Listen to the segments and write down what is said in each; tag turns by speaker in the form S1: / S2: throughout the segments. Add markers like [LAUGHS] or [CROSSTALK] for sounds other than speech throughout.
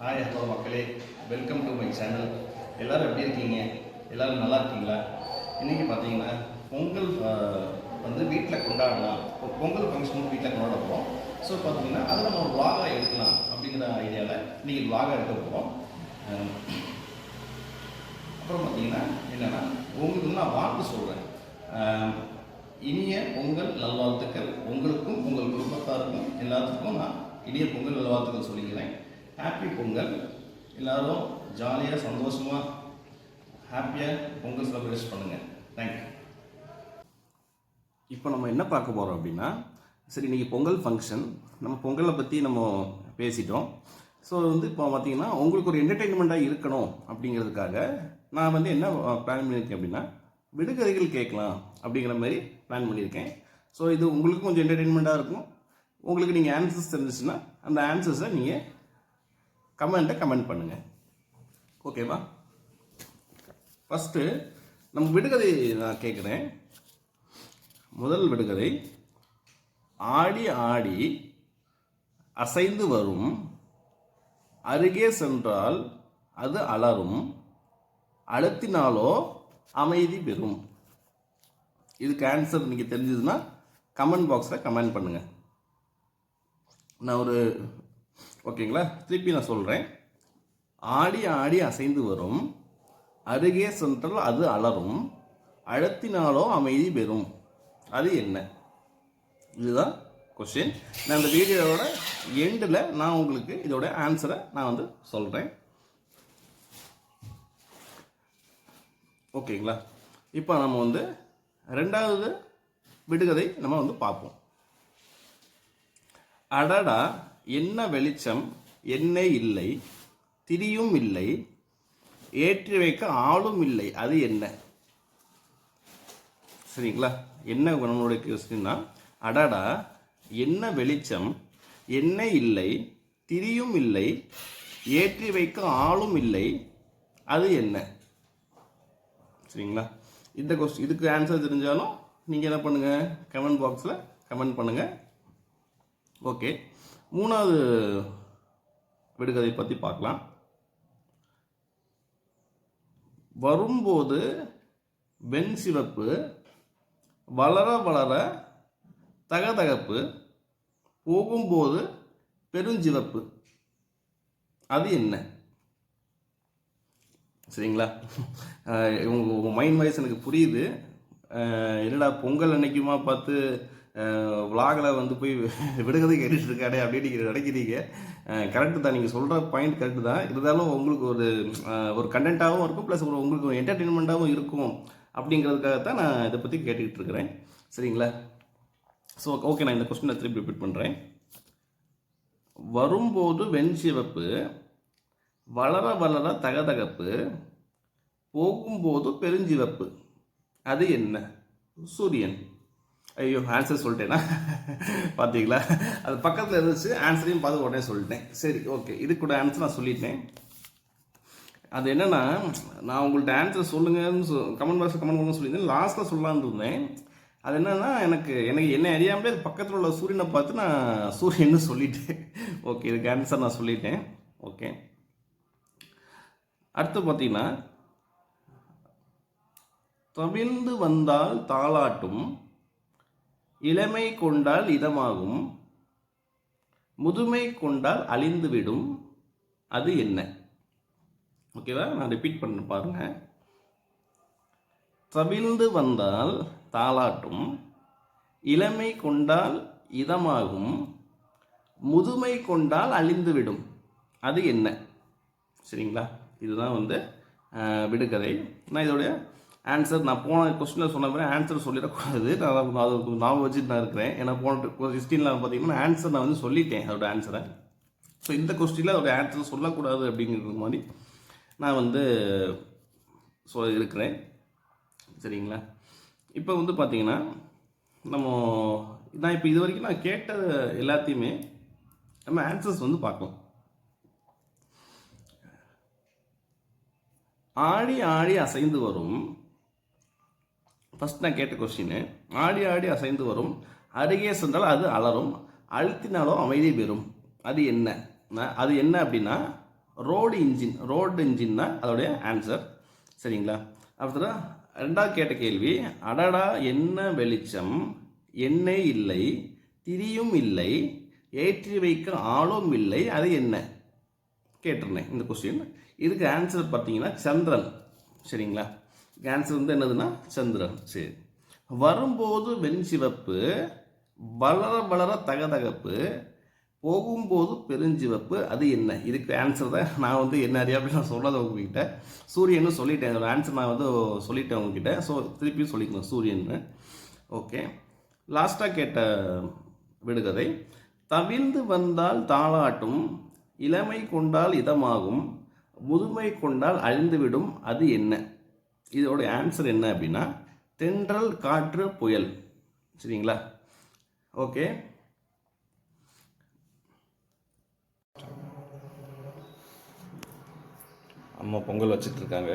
S1: Hi hello மக்களே. Welcome to my channel எல்லோரும் எப்படி இருக்கீங்க? எல்லோரும் நல்லா இருக்கீங்களா? இன்றைக்கி பார்த்தீங்கன்னா பொங்கல் வந்து வீட்டில் கொண்டாடலாம். இப்போ பொங்கல் ஃபங்க்ஷன் வீட்டில் கொண்டாட போகிறோம் ஸோ பார்த்தீங்கன்னா அதை நம்ம ஒரு vlog-ஆ எடுக்கலாம் அப்படிங்கிற ஐடியாவில் இன்றைக்கி vlog-ஆ எடுக்க போகிறோம் அப்புறம் பார்த்தீங்கன்னா என்னென்னா உங்களுக்கு நான் வாழ்த்து சொல்கிறேன் இனிய பொங்கல் நல்வாழ்த்துக்கள். உங்களுக்கும் உங்கள் குடும்பத்தாருக்கும் எல்லாத்துக்கும் நான் இனிய பொங்கல் நல்வாழ்த்துக்கள் சொல்லிக்கிறேன். ஹாப்பி பொங்கல். எல்லாரும் ஜாலியாக சந்தோஷமாக ஹாப்பியாக பொங்கல் செலிப்ரேட் பண்ணுங்கள் தேங்க்யூ இப்போ நம்ம என்ன பார்க்க போகிறோம் அப்படின்னா சரி இன்றைக்கி பொங்கல் ஃபங்க்ஷன் நம்ம பொங்கலை பற்றி நம்ம பேசிட்டோம். ஸோ வந்து இப்போ பார்த்தீங்கன்னா உங்களுக்கு ஒரு என்டர்டெயின்மெண்ட்டாக இருக்கணும் அப்படிங்கிறதுக்காக நான் வந்து என்ன பிளான் பண்ணியிருக்கேன் அப்படின்னா விடுகதைகள் கேட்கலாம் அப்படிங்கிற மாதிரி பிளான் பண்ணியிருக்கேன். ஸோ இது உங்களுக்கு கொஞ்சம் என்டர்டெயின்மெண்ட்டாக இருக்கும். உங்களுக்கு நீங்கள் ஆன்சர்ஸ் தெரிஞ்சிச்சுன்னா அந்த ஆன்சர்ஸை நீங்கள் கமெண்ட்டை கமெண்ட் பண்ணுங்கள் ஓகேவா ஃபஸ்ட்டு நம்ம விடுகதை நான் கேட்குறேன் முதல் விடுகதை ஆடி ஆடி அசைந்து வரும் அருகே சென்றால் அது அலறும் அழுத்தினாலோ அமைதி பெறும். இதுக்கு ஆன்சர் நீங்கள் தெரிஞ்சதுன்னா கமெண்ட் பாக்ஸில் கமெண்ட் பண்ணுங்கள் நான் ஒரு ஓகேங்களா? திருப்பி நான் சொல்கிறேன் ஆடி ஆடி அசைந்து வரும். அருகே சென்றால் அது அலறும் அழுத்தினாலோ அமைதி பெறும். அது என்ன? இதுதான் கொஸ்டின் நான் இந்த வீடியோவோட எண்டில் நான் உங்களுக்கு இதோட ஆன்சரை நான் வந்து சொல்கிறேன் ஓகேங்களா? இப்போ நம்ம வந்து ரெண்டாவது விடுகதை நம்ம வந்து பார்ப்போம். அடடா! என்ன வெளிச்சம்? என்ன இல்லை. திரியும் இல்லை. ஏற்றி வைக்க ஆளும் இல்லை. அது என்ன? சரிங்களா? என்ன நம்மளுடைய கொஸ்டின்னா அடடா என்ன வெளிச்சம்? என்ன இல்லை. திரியும் இல்லை. ஏற்றி வைக்க ஆளும் இல்லை. அது என்ன? சரிங்களா? இந்த கொஸ்டின் இதுக்கு ஆன்சர் தெரிஞ்சாலும் நீங்கள் என்ன பண்ணுங்கள் கமெண்ட் பாக்ஸில் கமெண்ட் பண்ணுங்கள் ஓகே மூணாவது விடுகதை பற்றி பார்க்கலாம். வரும்போது வெண் சிவப்பு வளர வளர தகதகப்பு போகும்போது பெருஞ்சிவப்பு. அது என்ன? சரிங்களா? உங்கள் உங்கள் மைண்ட் வாய்ஸ் எனக்கு புரியுது. என்னடா பொங்கல் அன்னைக்குமா பார்த்து விலாகில் வந்து போய் [LAUGHS] விடுகதை கேட்டுட்டு இருக்காடே அப்படின்னு நீங்கள் நினைக்கிறீங்க. கரெக்டு தான். நீங்கள் சொல்கிற பாயிண்ட் கரெக்டு தான். இருந்தாலும் உங்களுக்கு ஒரு ஒரு கண்டென்ட்டாகவும் இருக்கும் ப்ளஸ் ஒரு உங்களுக்கு ஒரு என்டர்டெயின்மெண்ட்டாகவும் இருக்கும் அப்படிங்கிறதுக்காக தான் நான் இதை பற்றி கேட்டுக்கிட்டு இருக்கிறேன் சரிங்களா? ஸோ ஓகே நான் இந்த கொஸ்டினை திருப்பி ரிப்பீட் பண்ணுறேன் வரும்போது வெண்சிவப்பு வளர வளர தகதகப்பு போகும்போது பெருஞ்சிவப்பு. அது என்ன? சூரியன். ஐயோ ஆன்சர் சொல்லிட்டேனா? பார்த்தீங்களா அது பக்கத்தில் இருந்துச்சு ஆன்சரையும் பார்த்து உடனே சொல்லிட்டேன். சரி ஓகே இது கூட ஆன்சர் நான் சொல்லிட்டேன். அது என்னென்னா நான் உங்கள்கிட்ட ஆன்சர் சொல்லுங்கன்னு சொ கமெண்ட் பாக்ஸில் கமெண்ட் பண்ண சொல்லியிருந்தேன். லாஸ்ட்டில் சொல்லலான்னு இருந்தேன். அது என்னென்னா எனக்கு எனக்கு என்ன அறியாமலே அது பக்கத்தில் உள்ள சூரியனை பார்த்து நான் சூரியன்னு சொல்லிட்டேன். ஓகே இதுக்கு ஆன்சர் நான் சொல்லிட்டேன். ஓகே அடுத்து பார்த்தீங்கன்னா தவிழ்ந்து வந்தால் தாளாட்டும் இளமை கொண்டால் இதமாகும். முதுமை கொண்டால் அழிந்துவிடும். அது என்ன? ஓகேவா நான் ரிப்பீட் பண்ண பாருங்க. தவிழ்ந்து வந்தால் தாளாட்டும். இளமை கொண்டால் இதமாகும். முதுமை கொண்டால் அழிந்துவிடும். அது என்ன? சரிங்களா? இதுதான் வந்து விடுகதை. நான் இதோடைய ஆன்சர் நான் போன கொஸ்டினில் சொன்ன மாதிரி ஆன்சர் சொல்லிடக்கூடாது. நான் அது ஞாபகம் வச்சுட்டு நான் இருக்கிறேன். ஏன்னா போன கொஸ்டினில் பார்த்தீங்கன்னா ஆன்சர் நான் வந்து சொல்லிட்டேன் அதோட ஆன்சரை ஸோ இந்த கொஸ்டினில் அதோட ஆன்சர் சொல்லக்கூடாது அப்படிங்கிறது மாதிரி நான் வந்து சொ இருக்கிறேன். சரிங்களா? இப்போ வந்து பார்த்தீங்கன்னா நம்ம நான் இப்போ இது வரைக்கும் நான் கேட்ட எல்லாத்தையுமே நம்ம ஆன்சர்ஸ் வந்து பார்க்கலாம். ஆடி ஆடி அசைந்து வரும். ஃபஸ்ட் நான் கேட்ட கொஸ்டின் ஆடி ஆடி அசைந்து வரும் அருகே சென்றால் அது அலறும் அழுத்தினாலும் அமைதி பெறும். அது என்ன? நான் அது என்ன அப்படின்னா ரோடு இன்ஜின் ரோடு இன்ஜின் தான் அதோடைய ஆன்சர் சரிங்களா? அப்புறம் ரெண்டாவது கேட்ட கேள்வி அடடா என்ன வெளிச்சம்? எண்ணெய் இல்லை திரியும் இல்லை ஏற்றி வைக்க ஆளும் இல்லை அது என்ன? கேட்டிருந்தேன் இந்த கொஸ்டின் இதுக்கு ஆன்சர் பார்த்தீங்கன்னா சந்திரன். சரிங்களா? கேன்சர் வந்து என்னதுன்னா சந்திரன். சரி. வரும்போது வெண்சிவப்பு வளர வளர தகதகப்பு போகும்போது பெருஞ்சிவப்பு அது என்ன? இதுக்கு ஆன்சர் தான் நான் வந்து என்ன அறியா அப்படின்னு நான் சொல்லாத உங்ககிட்ட. சூரியன் சொல்லிட்டேன். அதோட ஆன்சர் நான் வந்து சொல்லிட்டேன் உங்ககிட்ட. ஸோ திருப்பியும் சொல்லிக்கணும் சூரியன்னு. ஓகே லாஸ்ட்டாக கேட்ட விடுகதை. தவிழ்ந்து வந்தால் தாளாட்டும் இளமை கொண்டால் இதமாகும் முதுமை கொண்டால் அழிந்துவிடும் அது என்ன? இதோட ஆன்சர் என்ன அப்படின்னா தென்றல் காற்று புயல். சரிங்களா? ஓகே அம்மா பொங்கல் வச்சுட்ருக்காங்க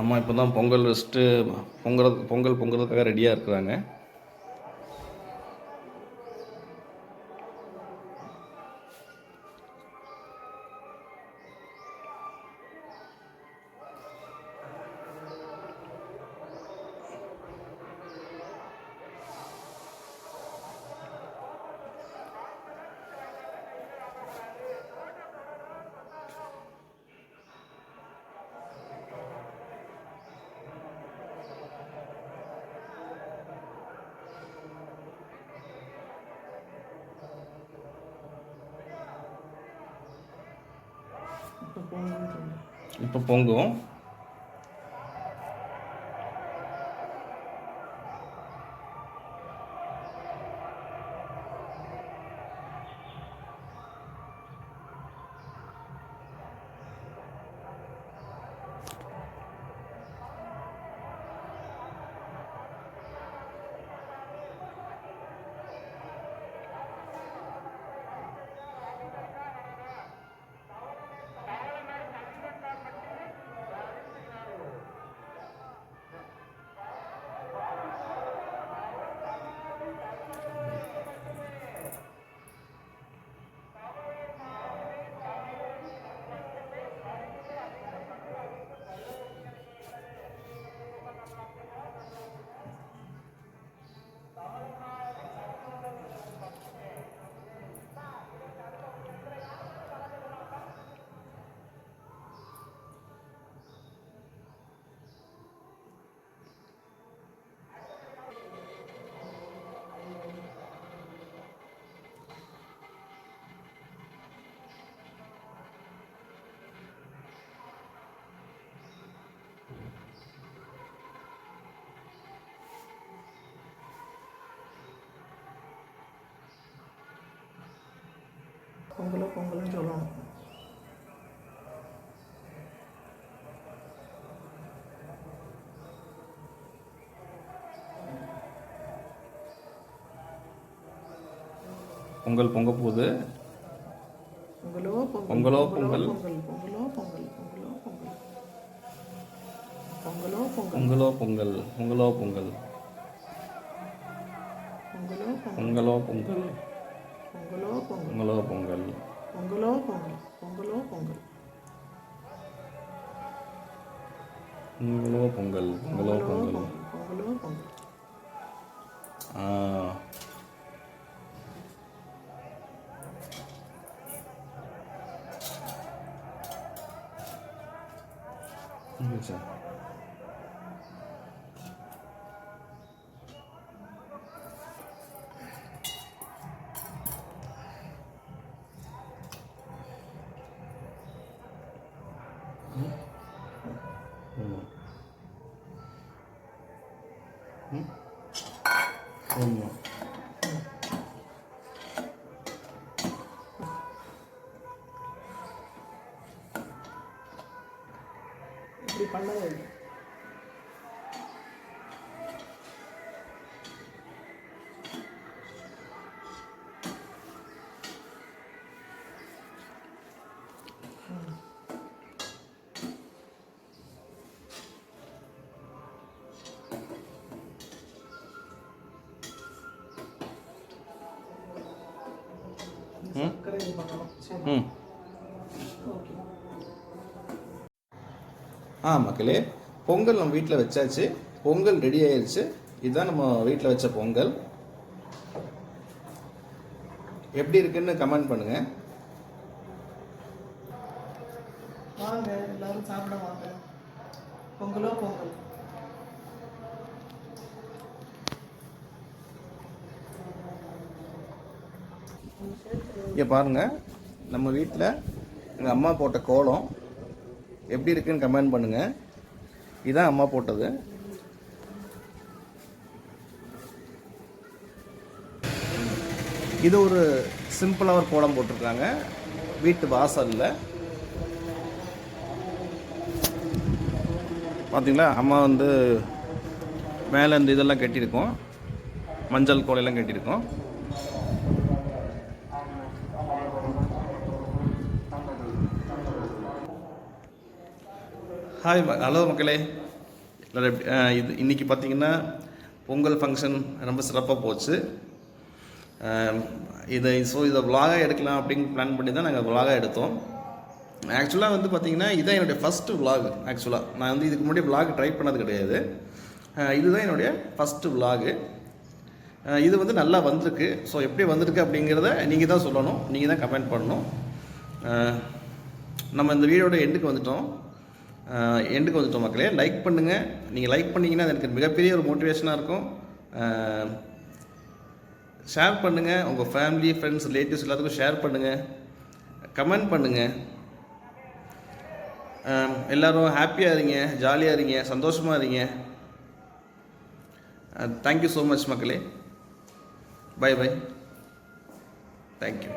S1: அம்மா இப்போ தான் பொங்கல் வச்சுட்டு பொங்கல் பொங்கல் பொங்குறதுக்காக ரெடியாக இருக்கிறாங்க.
S2: இப்போ
S1: பொங்கும்.
S2: பொங்கலோ பொங்கல்னு சொல்லணும்.
S1: பொங்கல் பொங்க போகுது.
S2: பொங்கலோ பொங்கல்
S1: பொங்கலோ பொங்கல்.
S2: பொங்கல். பொங்கலோ பொங்கல். பொங்கலோ பொங்கல் பொங்கலோ பொங்கல்.
S1: பொங்கலோ பொங்கல். பொங்கலோ பொங்கல்.
S2: பொங்கலோ பொங்கல்
S1: பொங்கலோ பொங்கல்
S2: பொங்கலோ பொங்கல்
S1: பொங்கலோ பொங்கல்
S2: பொங்கலோ பொங்கல் பொங்கலோ பொங்கல்
S1: பொங்கலோ பொங்கல்
S2: Good
S1: job. ம். ஆ மக்களே பொங்கல் நம்ம வீட்டில் வச்சாச்சு. பொங்கல் ரெடி ஆயிருச்சு. இதுதான் நம்ம வீட்டில் வச்ச பொங்கல். எப்படி இருக்குன்னு கமெண்ட் பண்ணுங்க.
S2: வாங்க எல்லாரும் சாப்பிட வாங்க. பொங்கலோ பொங்கல்.
S1: இங்கே பாருங்க நம்ம வீட்டில் எங்கள் அம்மா போட்ட கோலம் எப்படி இருக்குன்னு கமெண்ட் பண்ணுங்கள் இதான் அம்மா போட்டது. இது ஒரு சிம்பிளாக ஒரு கோலம் போட்டிருக்காங்க. வீட்டு வாசலில். பார்த்தீங்களா அம்மா வந்து மேலே இந்த இதெல்லாம் கட்டியிருக்கோம். மஞ்சள் கோலையெல்லாம் கட்டியிருக்கோம். ஹாய் ஹலோ மக்களே. இது இன்றைக்கி பார்த்தீங்கன்னா பொங்கல் ஃபங்க்ஷன் ரொம்ப சிறப்பாக போச்சு. இதை ஸோ இதை விலாகாக எடுக்கலாம் அப்படின்னு பிளான் பண்ணி தான் நாங்கள் விலாகாக எடுத்தோம். ஆக்சுவலாக வந்து பார்த்தீங்கன்னா இதுதான் என்னுடைய ஃபஸ்ட்டு vlog ஆக்சுவலாக நான் வந்து இதுக்கு முன்னாடி விலாக் ட்ரை பண்ணது கிடையாது. இதுதான் என்னுடைய ஃபஸ்ட்டு விலாகு இது வந்து நல்லா வந்திருக்கு. ஸோ எப்படி வந்திருக்கு அப்படிங்கிறத நீங்கள் தான் சொல்லணும். நீங்கள் தான் கமெண்ட் பண்ணணும். நம்ம இந்த வீடியோட எண்டுக்கு வந்துட்டோம். எண்டுக்கு வந்துட்டோம் மக்களே. லைக் பண்ணுங்கள் நீங்கள் லைக் பண்ணிங்கன்னா அது எனக்கு மிகப்பெரிய ஒரு மோட்டிவேஷனாக இருக்கும். ஷேர் பண்ணுங்கள் உங்கள் ஃபேமிலி ஃப்ரெண்ட்ஸ் ரிலேட்டிவ்ஸ் எல்லாத்துக்கும் ஷேர் பண்ணுங்கள் கமெண்ட் பண்ணுங்கள் எல்லோரும் ஹாப்பியாக இருங்க ஜாலியாக இருங்க சந்தோஷமாக இருங்க. தேங்க்யூ ஸோ மச் மக்களே. Bye bye thank you